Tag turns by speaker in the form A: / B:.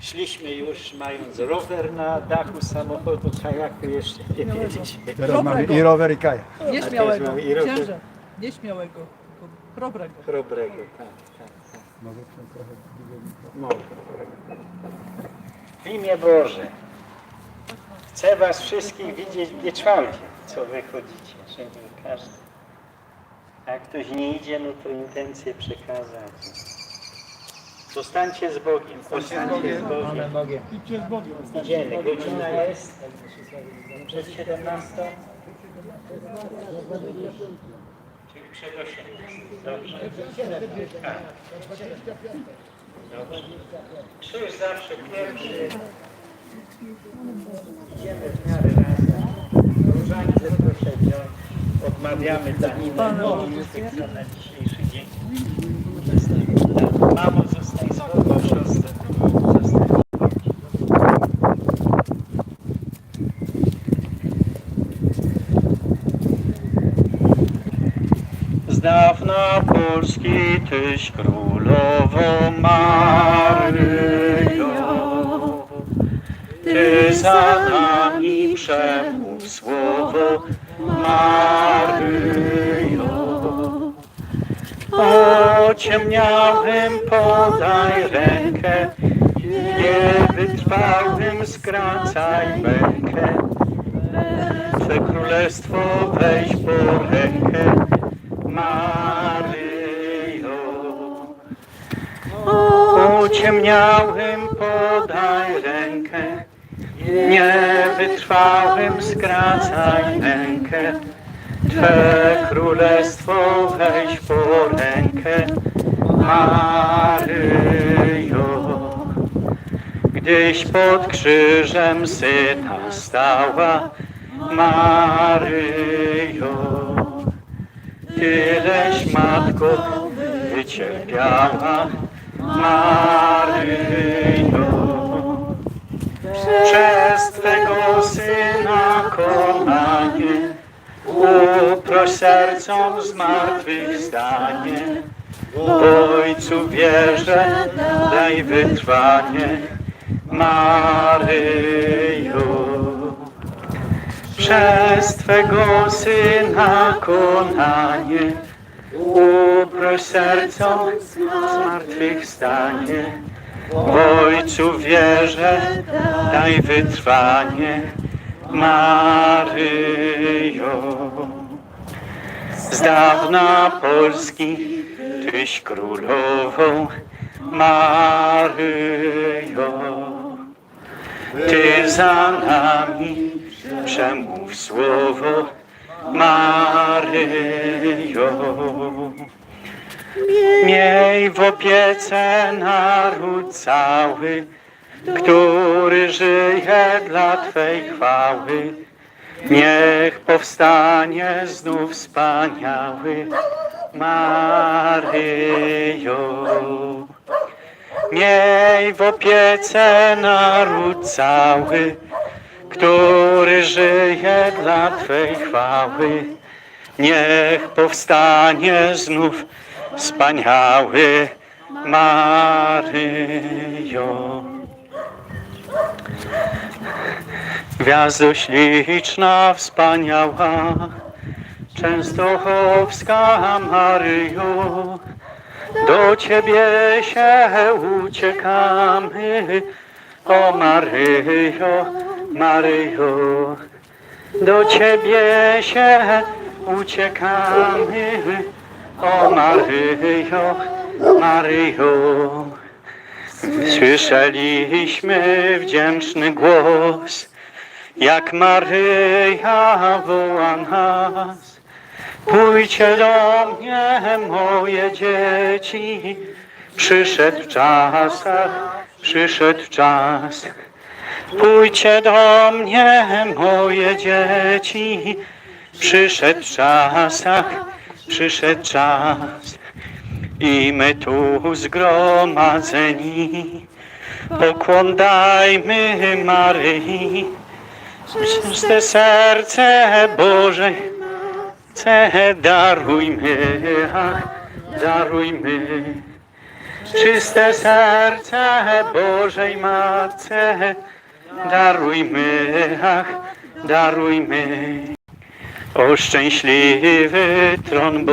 A: Szliśmy już mając rower na dachu samochodu, kajaku jeszcze nie mieliśmy.
B: Teraz mamy i rower i kajak.
C: Nieśmiałego,
A: i rower.
C: księże. Nieśmiałego, tylko chrobrego.
A: Chrobrego, tak, tak, tak.
B: Może trochę
A: Mogę. W imię Boże, chcę Was wszystkich widzieć w co wychodzicie, żeby każdy. A jak ktoś nie idzie, no to intencje przekazać. Zostańcie z Bogiem, zostańcie z Bogiem. Idziemy, godzina jest przed 17. Czyli przed 18. Dobrze. Tak. Dobrze. Krzyż zawsze pierwszy. Idziemy w miarę razem. Różańce proszę wziąć. Odmawiamy dla nich Z dawna Polski Tyś królową Maryjo. Ty za nami przemów słowo Maryjo. Ociemniałym podaj rękę, niewytrwałym skracaj mękę. Twe królestwo weź po rękę, Maryjo. Ociemniałym podaj rękę, niewytrwałym skracaj mękę. Twe królestwo weź po rękę, Maryjo. Gdyś pod krzyżem syna stała, Maryjo. Tyleś matko wycierpiała, Maryjo. Przez Twego Syna konanie, uproś sercom zmartwychwstanie. Ojcu wierzę, daj wytrwanie, Maryjo. Przez Twego Syna konanie, uproś sercom zmartwychwstanie. Ojcu wierzę, daj wytrwanie, Maryjo. Z dawna Polski Tyś królową, Maryjo. Ty za nami przemów słowo, Maryjo. Miej w opiece naród cały, który żyje dla Twej chwały. Niech powstanie znów wspaniały, Maryjo. Miej w opiece naród cały, który żyje dla Twej chwały. Niech powstanie znów wspaniały Maryjo. Gwiazdo śliczna, wspaniała, Częstochowska Maryjo, do Ciebie się uciekamy, o Maryjo, Maryjo, do Ciebie się uciekamy, o Maryjo, Maryjo. Słyszeliśmy wdzięczny głos, jak Maryja woła nas. Pójdźcie do mnie, moje dzieci, przyszedł czas, przyszedł czas. Pójdźcie do mnie, moje dzieci, przyszedł czas, ach, przyszedł czas. I my tu zgromadzeni, pokłon dajmy Maryi, czyste serce Boże, darujmy, ach, darujmy. czyste serce Bożej Matce, darujmy, ach, darujmy. O szczęśliwy tron